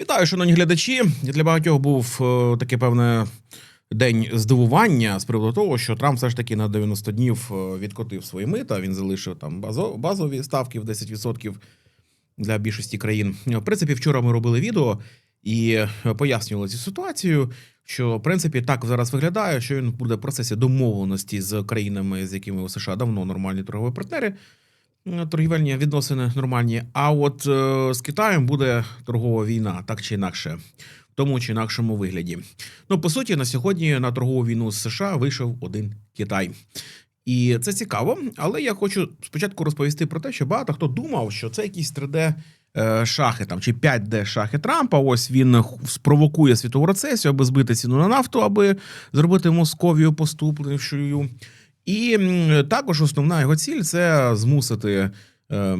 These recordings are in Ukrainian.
Вітаю, шановні глядачі. Для багатьох був е, таке певне день здивування з приводу того, що Трамп все ж таки на 90 днів е, відкотив свої мита. Він залишив там базо, базові ставки в 10% для більшості країн. В принципі, вчора ми робили відео і е, пояснювали цю ситуацію. Що в принципі так зараз виглядає, що він буде в процесі домовленості з країнами, з якими у США давно нормальні торгові партнери, торгівельні відносини нормальні. А от е, з Китаєм буде торгова війна, так чи інакше, в тому чи інакшому вигляді. Ну по суті, на сьогодні на торгову війну з США вийшов один Китай. І це цікаво, але я хочу спочатку розповісти про те, що багато хто думав, що це якісь 3D е, шахи там чи 5D шахи Трампа. Ось він спровокує світову рецесію, аби збити ціну на нафту, аби зробити Московію поступлившою. І також основна його ціль це змусити е,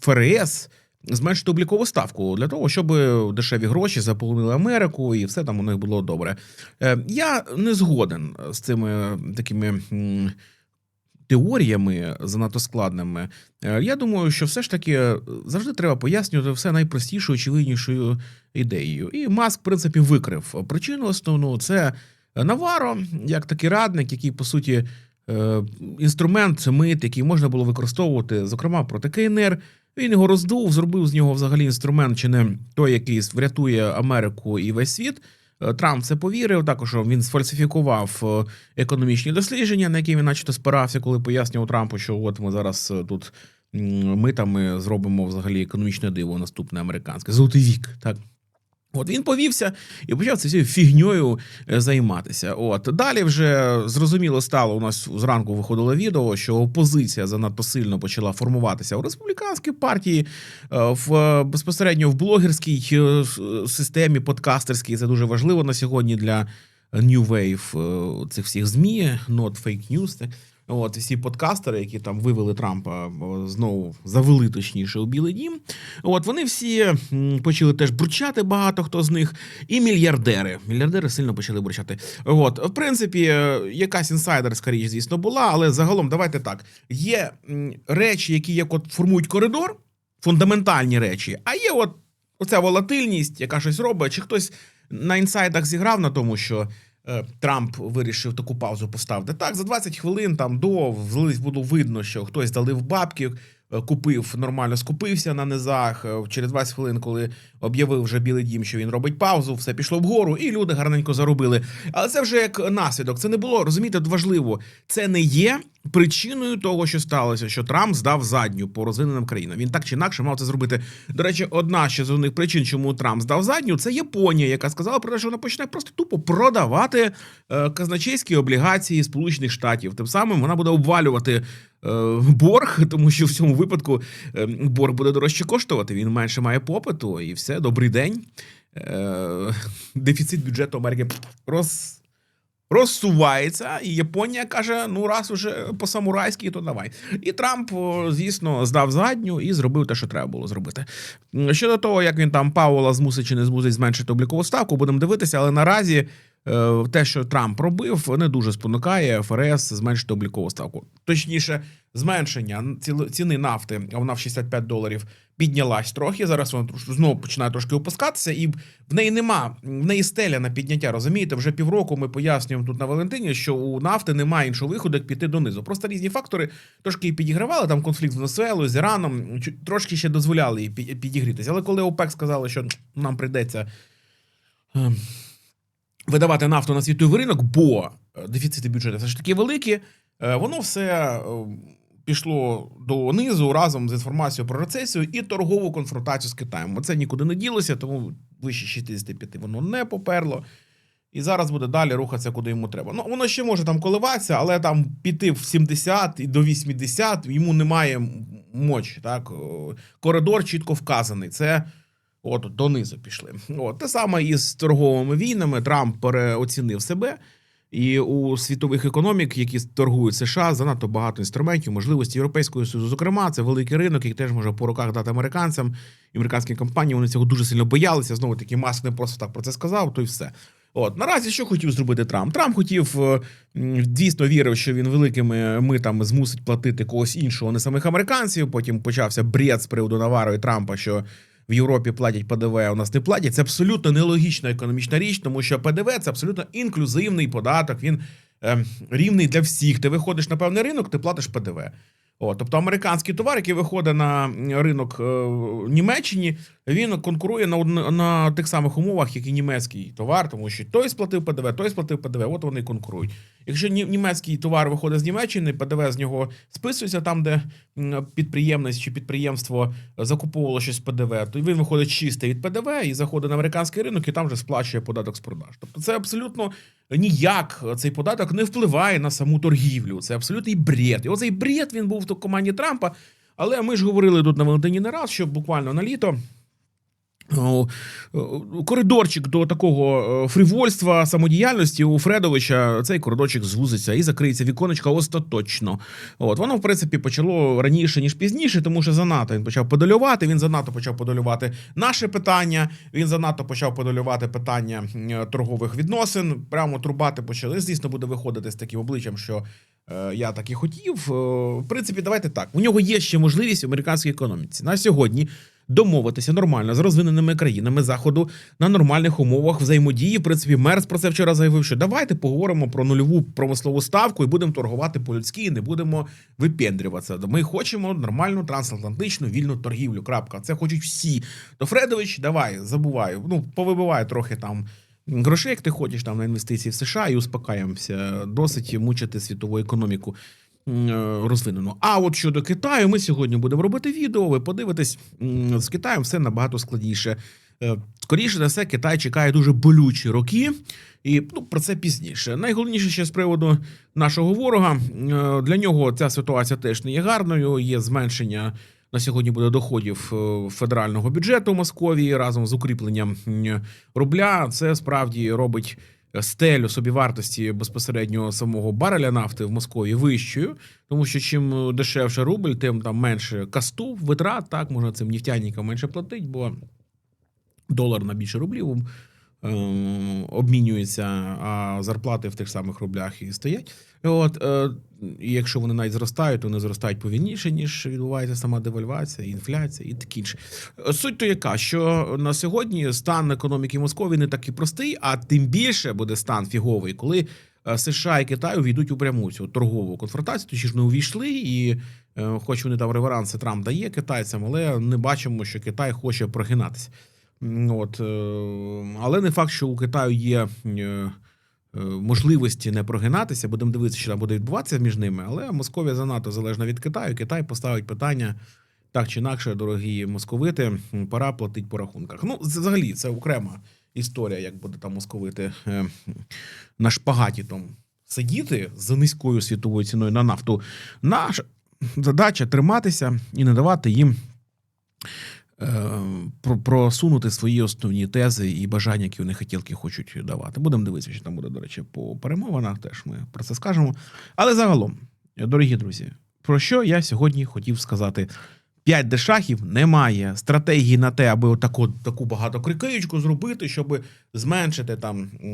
ФРС зменшити облікову ставку для того, щоб дешеві гроші заполонили Америку і все там у них було добре. Е, я не згоден з цими такими. Теоріями занадто складними, Е, я думаю, що все ж таки завжди треба пояснювати все найпростішою, очевиднішою ідеєю. І Маск, в принципі, викрив причину основну це Наваро, як такий радник, який по суті інструмент мит, який можна було використовувати, зокрема проти КНР. Він його роздув, зробив з нього взагалі інструмент, чи не той, який врятує Америку і весь світ. Е, Трамп це повірив. Також він сфальсифікував е, економічні дослідження, на які він начебто спирався, коли пояснював Трампу, що от ми зараз е, тут митами зробимо взагалі економічне диво наступне американське золотий вік. Так. От він повівся і почав цією фігньою е, займатися. От далі вже зрозуміло стало. У нас зранку виходило відео, що опозиція занадто сильно почала формуватися у республіканській партії, е, в безпосередньо в блогерській е, системі, подкастерській. Це дуже важливо на сьогодні для New Wave цих всіх змі, not fake news. От всі подкастери, які там вивели Трампа знову завели точніше у Білий Дім. От вони всі почали теж бурчати, багато хто з них, і мільярдери. Мільярдери сильно почали бурчати. От, в принципі, е, якась інсайдерська річ, звісно, була, але загалом давайте так: є речі, які як от формують коридор, фундаментальні речі, а є от оця волатильність, яка щось робить, чи хтось на інсайдах зіграв на тому, що. Е, Трамп вирішив таку паузу поставити. Так, за 20 хвилин там до було видно, що хтось залив бабки, е, купив нормально, скупився на низах. Е, Через 20 хвилин, коли об'явив вже Білий Дім, що він робить паузу, все пішло вгору, і люди гарненько заробили. Але це вже як наслідок. Це не було розумієте, важливо. Це не є причиною того, що сталося, що Трамп здав задню по розвиненим країнам. Він так чи інакше мав це зробити. До речі, одна ще з основних причин, чому Трамп здав задню, це Японія, яка сказала про те, що вона почне просто тупо продавати е, казначейські облігації Сполучених Штатів. Тим самим вона буде обвалювати е, борг, тому що в цьому випадку е, борг буде дорожче коштувати. Він менше має попиту, і все. Добрий день. Е, дефіцит бюджету Америки роз. Розсувається, і Японія каже: ну раз уже по-самурайськи, то давай. І Трамп, звісно, здав задню і зробив те, що треба було зробити. Щодо того, як він там Паула змусить чи не змусить зменшити облікову ставку, будемо дивитися, але наразі е, те, що Трамп робив, не дуже спонукає ФРС зменшити облікову ставку. Точніше, зменшення ціни нафти, а вона в 65 доларів піднялась трохи. Зараз вона знову починає трошки опускатися, і в неї нема, в неї стеля на підняття. Розумієте, вже півроку ми пояснюємо тут на Валентині, що у нафти немає іншого виходу, як піти донизу. Просто різні фактори трошки її підігравали. Там конфлікт з Венесуелою, з Іраном, трошки ще дозволяли їй підігрітися. Але коли ОПЕК сказали, що нам прийдеться. Видавати нафту на світовий ринок, бо е, дефіцити бюджету все ж таки великі. е, Воно все е, пішло донизу разом з інформацією про рецесію і торгову конфронтацію з Китаєм. Оце нікуди не ділося, тому вище 65 воно не поперло. І зараз буде далі рухатися, куди йому треба. Ну, воно ще може там коливатися, але там піти в 70 і до 80 йому немає мочі. Так? Коридор чітко вказаний. Це От донизу пішли. От те саме і з торговими війнами. Трамп переоцінив себе. І у світових економік, які торгують США, занадто багато інструментів, можливості Європейського Союзу. Зокрема, це великий ринок, який теж може по руках дати американцям. Американські компанії вони цього дуже сильно боялися. Знову таки, Маск не просто так про це сказав, то й все. От наразі що хотів зробити Трамп? Трамп хотів е, дійсно вірив, що він великими митами змусить платити когось іншого, не самих американців. Потім почався бред з приводу Наваро і Трампа, що в Європі платять ПДВ, а у нас не платять. Це абсолютно нелогічна економічна річ, тому що ПДВ це абсолютно інклюзивний податок. Він е, рівний для всіх. Ти виходиш на певний ринок, ти платиш ПДВ. О, тобто американський товар, який виходить на ринок е, Німеччині, він конкурує на, одн- на тих самих умовах, як і німецький товар, тому що той сплатив ПДВ, той сплатив ПДВ, от вони конкурують. Якщо німецький товар виходить з Німеччини, ПДВ з нього списується там, де підприємець чи підприємство закуповувало щось ПДВ, то він виходить чистий від ПДВ і заходить на американський ринок і там вже сплачує податок з продаж. Тобто це абсолютно ніяк цей податок не впливає на саму торгівлю. Це абсолютний бред. І оцей бред він був в команді Трампа. Але ми ж говорили тут на Валентині не раз, що буквально на літо. Коридорчик до такого е, фрівольства самодіяльності у Фредовича цей коридорчик звузиться і закриється віконечко остаточно. От воно, в принципі, почало раніше ніж пізніше, тому що занадто він почав подолювати. Він занадто почав подолювати наше питання. Він занадто почав подолювати питання торгових відносин. Прямо трубати почали. Звісно, буде виходити з таким обличчям, що е, я так і хотів. Е, в принципі, давайте так. У нього є ще можливість в американській економіці на сьогодні. Домовитися нормально з розвиненими країнами заходу на нормальних умовах взаємодії. В принципі, Мерс про це вчора заявив, що давайте поговоримо про нульову промислову ставку і будемо торгувати по-людськи, і не будемо випендрюватися. Ми хочемо нормальну трансатлантичну вільну торгівлю. Крапка. Це хочуть всі. То Фредович, давай, забувай. Ну, повибивай трохи там. Грошей, як ти хочеш там на інвестиції в США, і успокаємося. Досить мучити світову економіку е. А от щодо Китаю, ми сьогодні будемо робити відео. Ви подивитесь, з Китаєм все набагато складніше. Е, Скоріше за все, Китай чекає дуже болючі роки, і ну, про це пізніше. Найголовніше ще з приводу нашого ворога. Е, Для нього ця ситуація теж не є гарною. Є зменшення на сьогодні буде доходів федерального бюджету Московії разом з укріпленням рубля. Це справді робить стелю собівартості безпосередньо самого бареля нафти в Москві вищою, тому що чим дешевше рубль, тим там менше касту, витрат. Так можна цим нефтяникам менше платить, бо долар на більше рублів ем, обмінюється, а зарплати в тих самих рублях і стоять. От, е, і якщо вони навіть зростають, то вони зростають повільніше, ніж відбувається сама девальвація, інфляція і таке інше. Суть то яка, що на сьогодні стан економіки Московії не такий простий, а тим більше буде стан фіговий, коли е, США і Китай увійдуть у пряму цю торгову конфронтацію, точніше не увійшли, і е, хоч вони там реверанси Трамп дає китайцям, але не бачимо, що Китай хоче прогинатися. М, От, е, але не факт, що у Китаю є е, е, можливості не прогинатися. Будемо дивитися, що там буде відбуватися між ними. Але Московія занадто залежна від Китаю. Китай поставить питання так чи інакше, дорогі московити, пора платити по рахунках. Ну, взагалі, це окрема історія, як буде там московити на шпагаті там сидіти за низькою світовою ціною на нафту. Наша задача триматися і не давати їм просунути свої основні тези і бажання, які вони хотілки хочуть давати. Будемо дивитися, що там буде, до речі, по перемовинах. Теж ми про це скажемо. Але загалом, дорогі друзі, про що я сьогодні хотів сказати? П'ять дешахів немає стратегії на те, аби отаку таку багато крикаючку зробити, щоб зменшити там, е,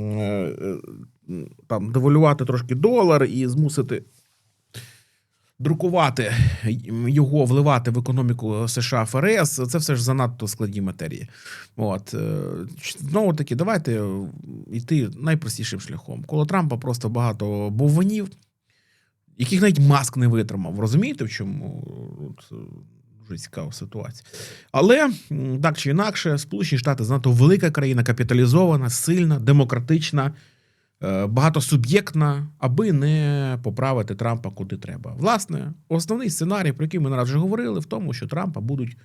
е, там девалювати трошки долар і змусити друкувати його, вливати в економіку США ФРС, це все ж занадто складні матерії. От е, знову таки, давайте йти найпростішим шляхом. Коло Трампа просто багато бовванів, яких навіть маск не витримав. Розумієте, в чому От, е, дуже цікава ситуація. Але так чи інакше, Сполучені Штати занадто велика країна, капіталізована, сильна, демократична е, багатосуб'єктна, аби не поправити Трампа куди треба. Власне, основний сценарій, про який ми наразі вже говорили, в тому, що Трампа будуть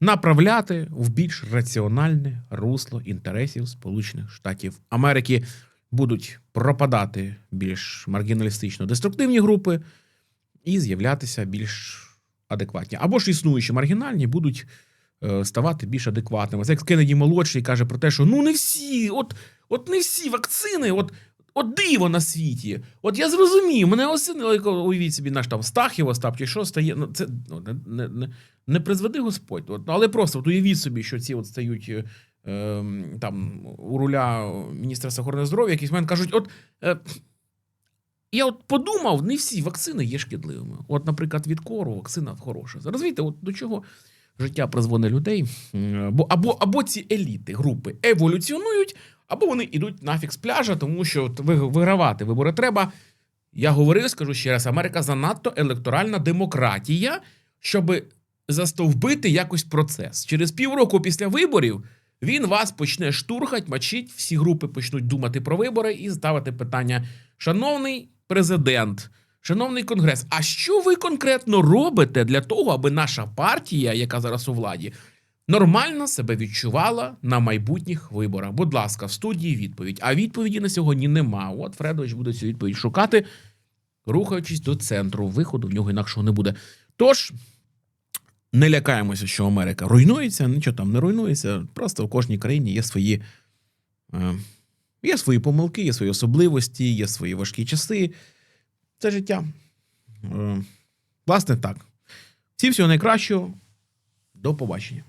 направляти в більш раціональне русло інтересів Сполучених Штатів Америки. Будуть пропадати більш маргіналістично деструктивні групи і з'являтися більш адекватні. Або ж існуючі маргінальні будуть е, ставати більш адекватними. Це як Кеннеді молодший каже про те, що ну не всі, от, от не всі вакцини, от, от диво на світі. От я зрозумів, мене осінило, як уявіть собі наш там Стахів Остап, чи що стає. Ну, це ну, не, не, не, призведи Господь. От, але просто от уявіть собі, що ці от стають. е, ем, Там у руля Міністерства охорони здоров'я якийсь момент кажуть: от е, я от подумав, не всі вакцини є шкідливими. От, наприклад, від кору вакцина хороша. Розумієте, от до чого життя призвоне людей. Бо або, або ці еліти, групи еволюціонують, або вони йдуть нафіг з пляжа, тому що ви- вигравати вибори треба. Я говорив, скажу ще раз: Америка занадто електоральна демократія, щоб застовбити якось процес. Через півроку після виборів він вас почне штурхать, мочить, всі групи почнуть думати про вибори і ставити питання: шановний президент, шановний конгрес, а що ви конкретно робите для того, аби наша партія, яка зараз у владі, нормально себе відчувала на майбутніх виборах? Будь ласка, в студії відповідь. А відповіді на сьогодні нема. От Фредович буде цю відповідь шукати, рухаючись до центру. Виходу в нього інакшого не буде. Тож. Не лякаємося, що Америка руйнується, нічого там не руйнується. Просто в кожній країні є свої, е, є свої помилки, є свої особливості, є свої важкі часи. Це життя. Е, власне, так. Всім всього найкращого. До побачення.